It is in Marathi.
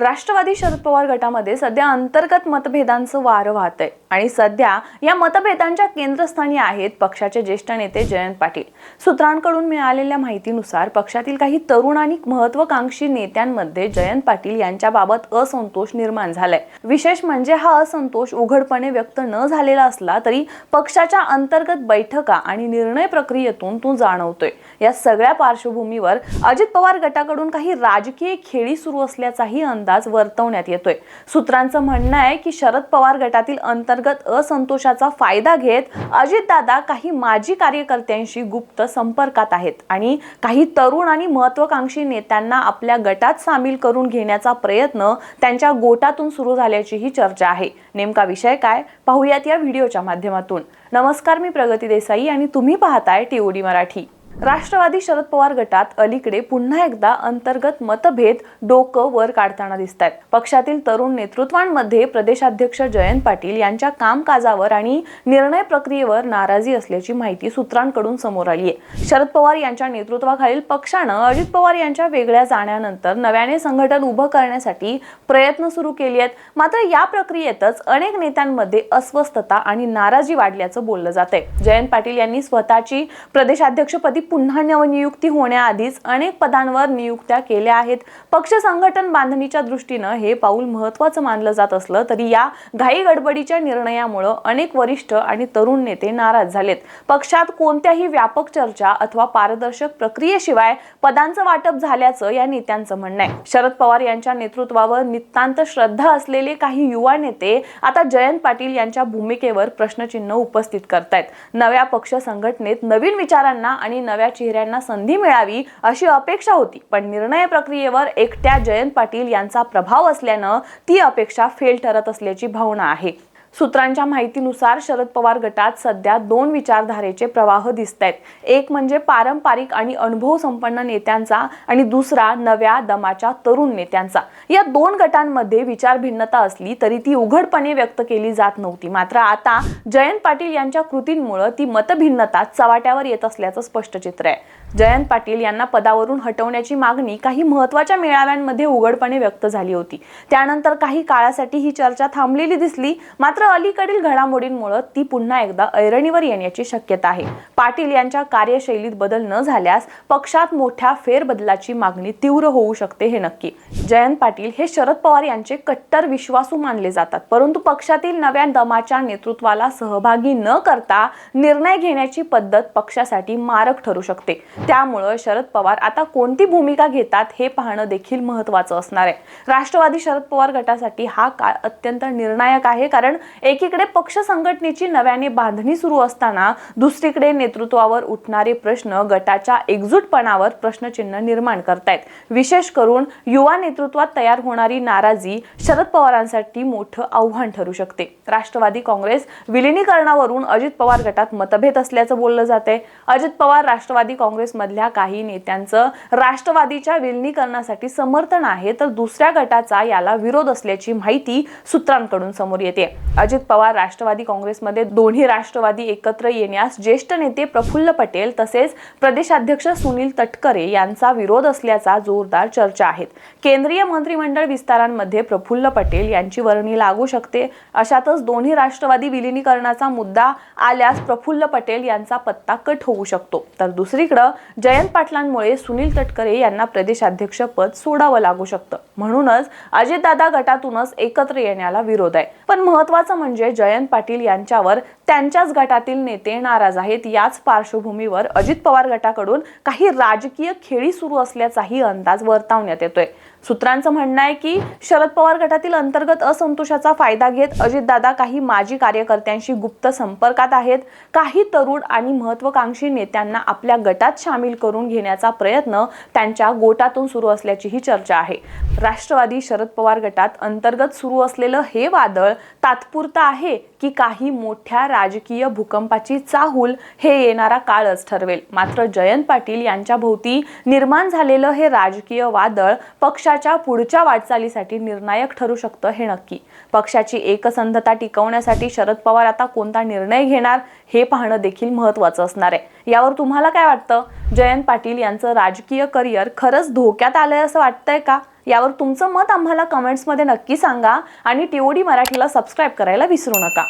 राष्ट्रवादी शरद पवार गटामध्ये सध्या अंतर्गत मतभेदांचं वारं वाहतंय. आणि सध्या या मतभेदांच्या केंद्रस्थानी आहेत पक्षाचे ज्येष्ठ नेते जयंत पाटील. सूत्रांकडून मिळालेल्या माहितीनुसार पक्षातील काही तरुण आणि महत्वाकांक्षी नेत्यांमध्ये जयंत पाटील यांच्याबाबत असंतोष निर्माण झालाय. विशेष म्हणजे हा असंतोष उघडपणे व्यक्त न झालेला असला तरी पक्षाच्या अंतर्गत बैठका आणि निर्णय प्रक्रियेतून तो जाणवतोय. या सगळ्या पार्श्वभूमीवर अजित पवार गटाकडून काही राजकीय खेळी सुरू असल्याचाही अंदाज वर्तवण्यात येतोय. सूत्रांचं म्हणणं आहे की शरद पवार गटातील अंतर्गत असंतोषाचा फायदा घेत अजितदादा काही माजी कार्यकर्त्यांशी गुप्त संपर्कात आहेत आणि काही तरुण आणि महत्वाकांक्षी नेत्यांना आपल्या गटात सामील करून घेण्याचा प्रयत्न त्यांच्या गोटातून सुरू झाल्याचीही चर्चा आहे. नेमका विषय काय? पाहूयात या व्हिडिओच्या माध्यमातून. नमस्कार मी प्रगती देसाई आणि तुम्ही पाहताय टीओडी मराठी. राष्ट्रवादी शरद पवार गटात अलीकडे पुन्हा एकदा अंतर्गत मतभेद डोकं वर काढताना दिसत आहेत पक्षातील तरुण नेतृत्वांमध्ये प्रदेशाध्यक्ष जयंत पाटील यांच्या कामकाजावर आणि निर्णय प्रक्रियेवर नाराजी असल्याची माहिती सूत्रांकडून समोर आली आहे. शरद पवार यांच्या नेतृत्वाखालील पक्षानं अजित पवार यांच्या वेगळ्या जाण्यानंतर नव्याने संघटन उभं करण्यासाठी प्रयत्न सुरू केले आहेत मात्र या प्रक्रियेतच अनेक नेत्यांमध्ये अस्वस्थता आणि नाराजी वाढल्याचं बोललं जात आहे जयंत पाटील यांनी स्वतःची प्रदेशाध्यक्षपदी पुन्हा नवनियुक्ती होण्याआधीच अनेक पदांवर नियुक्त्या केल्या आहेत. पक्ष संघटन बांधणीच्या दृष्टीनं हे पाऊल महत्वाचं मानलं जात असलं तरी या घाई गडबडीच्या निर्णयामुळं अनेक वरिष्ठ आणि तरुण नेते नाराज झालेत. पक्षात कोणत्याही व्यापक चर्चा अथवा पारदर्शक प्रक्रियेशिवाय पदांचं वाटप झाल्याचं या नेत्यांचं म्हणणं आहे. शरद पवार यांच्या नेतृत्वावर नितांत श्रद्धा असलेले काही युवा नेते आता जयंत पाटील यांच्या भूमिकेवर प्रश्नचिन्ह उपस्थित करतायत. नव्या पक्ष संघटनेत नवीन विचारांना आणि नव्या चेहऱ्यांना संधी मिळावी अशी अपेक्षा होती. पण निर्णय प्रक्रियेवर एकट्या जयंत पाटील यांचा प्रभाव असल्यानं ती अपेक्षा फेल ठरत असल्याची भावना आहे. सूत्रांच्या माहितीनुसार शरद पवार गटात सध्या दोन विचारधारेचे प्रवाह दिसत आहेत एक म्हणजे पारंपरिक आणि अनुभव संपन्न नेत्यांचा आणि दुसरा नव्या दमाच्या तरुण नेत्यांचा. या दोन गटांमध्ये विचार भिन्नता असली तरी ती उघडपणे व्यक्त केली जात नव्हती. मात्र आता जयंत पाटील यांच्या कृतींमुळे ती मतभिन्नता चव्हाट्यावर येत असल्याचं स्पष्ट चित्र आहे. जयंत पाटील यांना पदावरून हटवण्याची मागणी काही महत्त्वाच्या मेळाव्यांमध्ये उघडपणे व्यक्त झाली होती. त्यानंतर काही काळासाठी ही चर्चा थांबलेली दिसली मात्र अलीकडील घडामोडींमुळे ती पुन्हा एकदा ऐरणीवर येण्याची शक्यता आहे. पाटील यांच्या कार्यशैलीत बदल न झाल्यास पक्षात मोठ्या फेरबदलाची मागणी तीव्र होऊ शकते हे नक्की. जयंत पाटील हे शरद पवार यांचे कट्टर विश्वासू मानले जातात परंतु पक्षातील नव्या दमाच्या नेतृत्वाला सहभागी न करता निर्णय घेण्याची पद्धत पक्षासाठी मारक ठरू शकते. त्यामुळं शरद पवार आता कोणती भूमिका घेतात हे पाहणं देखील महत्वाचं असणार आहे. राष्ट्रवादी शरद पवार गटासाठी हा काळ अत्यंत निर्णायक आहे कारण एकीकडे पक्ष संघटनेची नव्याने बांधणी सुरू असताना दुसरीकडे नेतृत्वावर उठणारे प्रश्न गटाच्या एकजूटपणावर प्रश्नचिन्ह निर्माण करतायत. विशेष करून युवा नेतृत्वात तयार होणारी नाराजी शरद पवारांसाठी मोठं आव्हान ठरू शकते. राष्ट्रवादी काँग्रेस विलिनीकरणावरून अजित पवार गटात मतभेद असल्याचं बोललं जाते अजित पवार राष्ट्रवादी काँग्रेस काँग्रेसमधल्या काही नेत्यांचं राष्ट्रवादीच्या विलिनीकरणासाठी समर्थन आहे तर दुसऱ्या गटाचा याला विरोध असल्याची माहिती सूत्रांकडून समोर येते. अजित पवार राष्ट्रवादी काँग्रेसमध्ये दोन्ही राष्ट्रवादी एकत्र येण्यास ज्येष्ठ नेते प्रफुल्ल पटेल तसेच प्रदेशाध्यक्ष सुनील तटकरे यांचा विरोध असल्याचा जोरदार चर्चा आहेत केंद्रीय मंत्रिमंडळ विस्तारांमध्ये प्रफुल्ल पटेल यांची वर्णी लागू शकते. अशातच दोन्ही राष्ट्रवादी विलिनीकरणाचा मुद्दा आल्यास प्रफुल्ल पटेल यांचा पत्ता कट होऊ शकतो. तर दुसरीकडं जयंत पाटलांमुळे सुनील तटकरे यांना प्रदेशाध्यक्ष पद सोडावं लागू शकतं. म्हणूनच अजितदादा गटातूनच एकत्र येण्याला विरोध आहे. पण महत्वाचं म्हणजे जयंत पाटील यांच्यावर त्यांच्याच गटातील नेते नाराज आहेत. याच पार्श्वभूमीवर अजित पवार गटाकडून काही राजकीय खेळी सुरू असल्याचाही अंदाज वर्तवण्यात येतोय. सूत्रांचं म्हणणं आहे की शरद पवार गटातील अंतर्गत असंतोषाचा फायदा घेत अजितदादा काही माजी कार्यकर्त्यांशी गुप्त संपर्कात आहेत. काही तरुण आणि महत्वाकांक्षी नेत्यांना आपल्या गटात सामील करून घेण्याचा प्रयत्न त्यांच्या गोटातून सुरू असल्याचीही चर्चा आहे. राष्ट्रवादी शरद पवार गटात अंतर्गत सुरू असलेलं हे वादळ तात्पुरतं आहे की काही मोठ्या राजकीय भूकंपाची चाहूल हे येणारा काळच ठरवेल. मात्र जयंत पाटील यांच्या भोवती निर्माण झालेलं हे राजकीय वादळ पक्षाच्या पुढच्या वाटचालीसाठी निर्णायक ठरू शकतं हे नक्की. पक्षाची एकसंधता टिकवण्यासाठी शरद पवार आता कोणता निर्णय घेणार हे पाहणं देखील महत्वाचं असणार आहे. यावर तुम्हाला काय वाटतं? जयंत पाटील यांचं राजकीय करिअर खरंच धोक्यात आलंय असं वाटतंय का? यावर तुमचं मत आम्हाला कमेंट्समध्ये नक्की सांगा आणि टीओडी मराठीला सबस्क्राईब करायला विसरू नका.